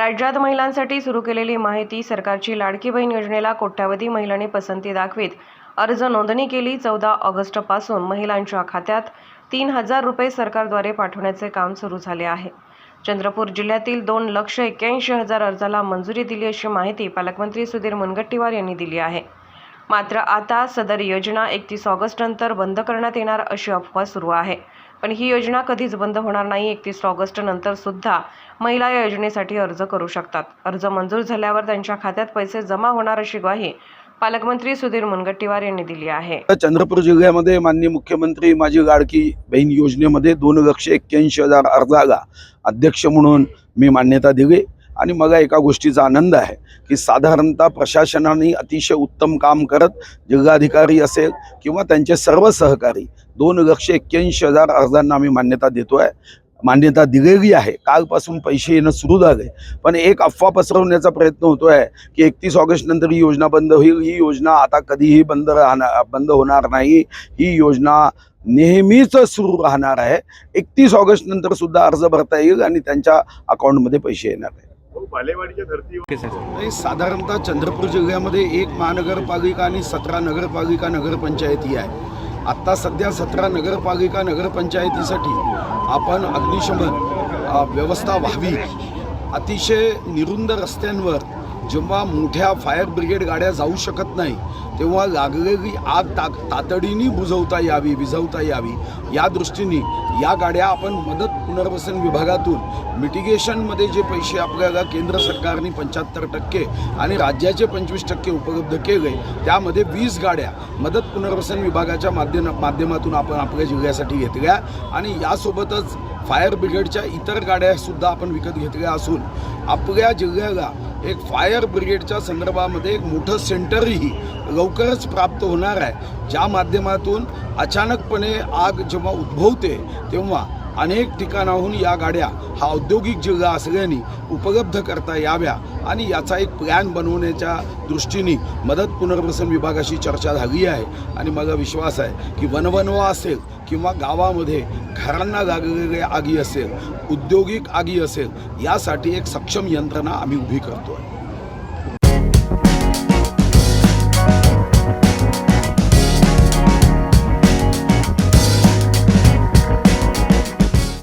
राज्यात महिलांसाठी सुरू केलेली माहिती सरकारची लाडकी बहीण योजनेला कोट्यावधी महिलांनी पसंती दाखवीत. अर्ज नोंदणी केली चौदा ऑगस्टपासून महिलांच्या खात्यात तीन हजार रुपये सरकारद्वारे पाठवण्याचे काम सुरू झाले आहे. चंद्रपूर जिल्ह्यातील दोन लक्ष एक्क्याऐंशी हजार अर्जाला मंजुरी दिली अशी माहिती पालकमंत्री सुधीर मुनगट्टीवार यांनी दिली आहे. मात्र आता सदर योजना एकतीस ऑगस्टनंतर बंद करण्यात येणार अशी अफवा सुरू आहे. पण ही योजना कधीच बंद होणार नाही एकतीस ऑगस्ट नंतर सुद्धा महिला या योजनेसाठी अर्ज करू शकतात. अर्ज मंजूर झाल्यावर त्यांच्या खात्यात पैसे जमा होणार अशी ग्वाही पालकमंत्री सुधीर मुनगट्टीवार यांनी दिली आहे. चंद्रपूर जिल्ह्यामध्ये माननीय मुख्यमंत्री माझी गाडकी बहीण योजनेमध्ये दोन लक्ष एक्क्याऐंशी हजार अर्जाला अध्यक्ष म्हणून मी मान्यता दिली. आणि मला एका गोष्टीचा आनंद आहे की साधारणतः प्रशासनाने अतिशय उत्तम काम करत जिल्हाधिकारी असेल किंवा त्यांचे सर्व सहकारी दोन लक्ष एक्क्याऐंशी हजार अर्जांना आम्ही मान्यता देतो आहे मान्यता दिलेली आहे. कालपासून पैसे येणं सुरू झाले पण एक अफवा पसरवण्याचा प्रयत्न होतो आहे की एकतीस ऑगस्ट नंतर ही योजना बंद होईल. ही योजना आता कधीही बंद राहणार बंद होणार नाही. ही योजना नेहमीच सुरू राहणार आहे. एकतीस ऑगस्ट नंतर सुद्धा अर्ज भरता येईल आणि त्यांच्या अकाउंटमध्ये पैसे येणार आहे धर्तीवर नाही साधारणतः चंद्रपूर जिल्ह्यामध्ये एक महानगरपालिका आणि सतरा नगरपालिका नगरपंचायती आहे. आत्ता सध्या सतरा नगरपालिका नगरपंचायतीसाठी आपण अग्निशमन व्यवस्था व्हावी. अतिशय निरुंद रस्त्यांवर जेव्हा मोठ्या फायर ब्रिगेड गाड्या जाऊ शकत नाही तेव्हा लागलेली आग ताक तातडीने बुजवता यावी विझवता यावी. या दृष्टीने या गाड्या आपण मदत पुनर्वसन विभागातून मिटिगेशनमध्ये जे पैसे आपल्याला केंद्र सरकारने पंच्याहत्तर टक्के आणि राज्याचे पंचवीस टक्के उपलब्ध केले त्यामध्ये वीस गाड्या मदत पुनर्वसन विभागाच्या माध्यम माध्यमातून आपण आपल्या जिल्ह्यासाठी घेतल्या आणि यासोबतच फायर ब्रिगेडच्या इतर गाड्यासुद्धा आपण विकत घेतल्या असून आपल्या जिल्ह्याला एक फायर ब्रिगेडच्या संदर्भामध्ये एक मोठं सेंटरही लवकरच प्राप्त होणार आहे. ज्या माध्यमातून अचानकपणे आग जेव्हा उद्भवते तेव्हा अनेक ठिकाणाहून या गाड्या हा औद्योगिक जिल्हा असल्याने उपलब्ध करता याव्या आणि याचा एक प्लॅन बनवण्याच्या दृष्टीने मदत पुनर्वसन विभागाशी चर्चा झाली आहे. आणि मला विश्वास आहे की वनवनवा असेल किंवा गावामध्ये घरांना लागलेल्या आगी असेल औद्योगिक आगी असेल यासाठी एक सक्षम यंत्रणा आम्ही उभी करतो आहे